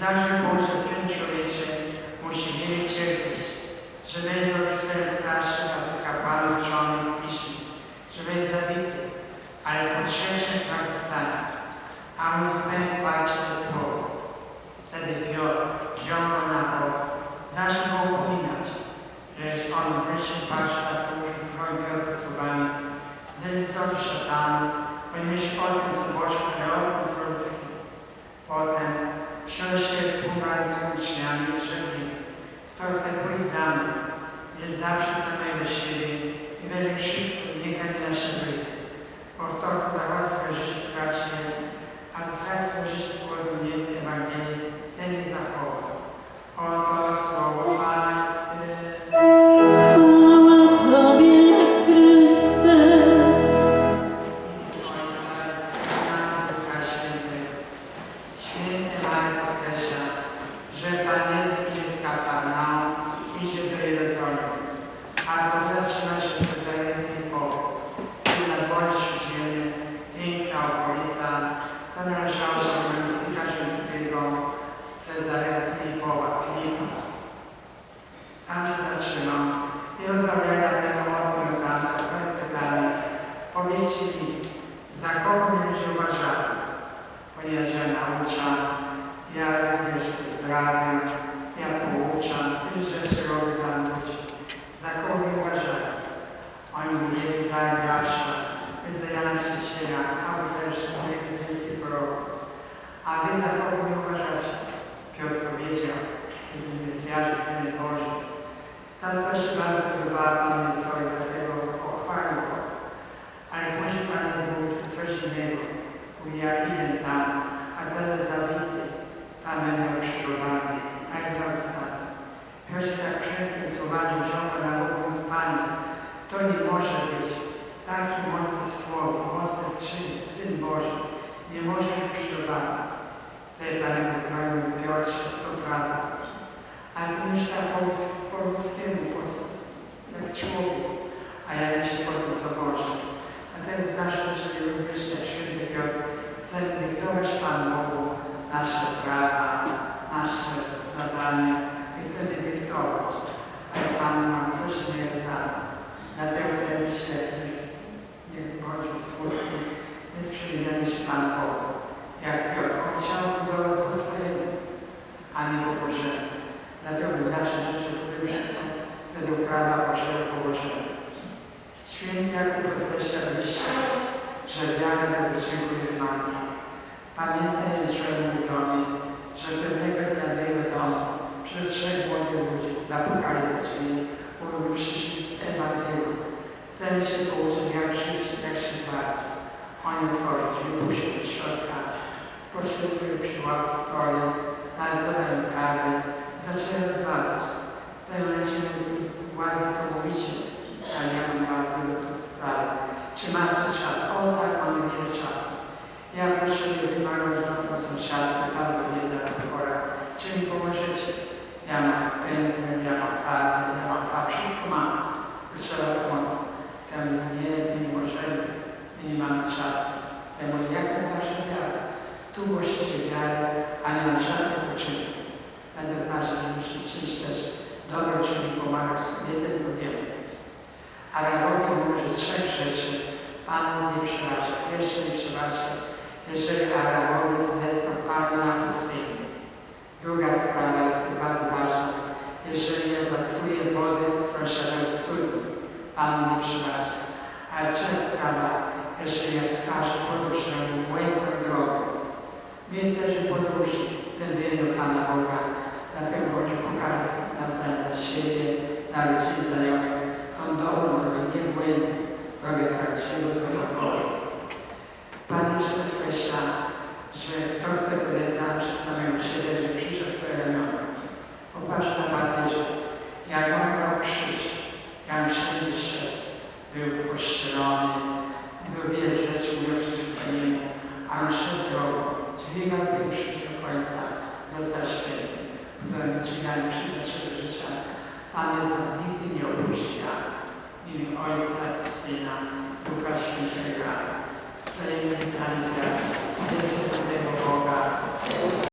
Zawsze Boże Syn Człowieczy musi wiele cierpieć, że będzie perfecto exame. Eles acham essa zadania i chcemy dyktować. Ale Pan ma coś niedane. Dlatego ten świetny, nie wchodził w skutki, więc przyjdziemy się Pan Bogu. Jak Piotr, chciał po swojemu, a nie po Bożemu. Dlatego nasze życie które wszystko według prawa Bożego położone. Święty Jakub podkreśla w liście, że wiara bez uczynku jest martwa. Pamiętaj, że mój domie, że pewnego dnia do jego domu przy trzech młodych ludzi zapukali do drzwi, mówią, przyszli z Ewangelią. Chcemy się pouczyć, jak żyć, jak się zwać. Oni otworzył drzwi, puścił do środka, poświęcił przy ławie stole, nawet podają kawę, zaczęli rozmawiać. Ten lecimy z ładnie to mówicie, ale ja mam bardzo do podstawy. Czy macie czas? O tak, mamy wiele czasu. Ja proszę nie wymagać do sąsiadki, bardzo biedna chora. Czy mi pomożecie? Ja mam pędzel, ja mam farbę, ja mam farbę, wszystko mam. Trzeba pomoc. Temu nie, możemy, my nie mamy czasu. Temu jak to jest nasza wiara? Tu głosicie wiarę, a nie ma żadnych uczynków. Dlatego nasze musi czynić też dobre czyny pomagać jeden drugiemu. Ale Bogiem mówi, że trzech rzeczy Pan nie przebaczy. Pierwsze nie przebaczy, jeżeli Aragowiec zetknął Pana na pustyni. Druga sprawa jest bardzo. Jeżeli ja zatruję wodę sąsiada studni, Pan nie przebaczy. Ale trzecia sprawa, jeżeli ja skażę błędną drogę. My jesteśmy podróżni, wędrujemy Pana Boga, dlatego Bądź pokarmy nawzajem dla siebie, na rodziny, znajomych, tą dobrą drogę, nie błędną drogę prawdziwą, drogę Boga. Pan Jezus podkreśla, że kto chce podać zawsze samemu siebie, że przyszedł swoje ramiona. Popatrz na papieża, jak on miał krzyż, wszędzie szedł. Był pościelony, był rzeczy mówiących po niemu, a szedł drogą, dźwigał ten krzyż do końca, został święty, którym dźwigał krzyż naszego życia. Pan Jezus nigdy nie opuszcza. W imię Ojca i Syna, Ducha Świętego. Stajemy z nami wiary. Jest tego Boga,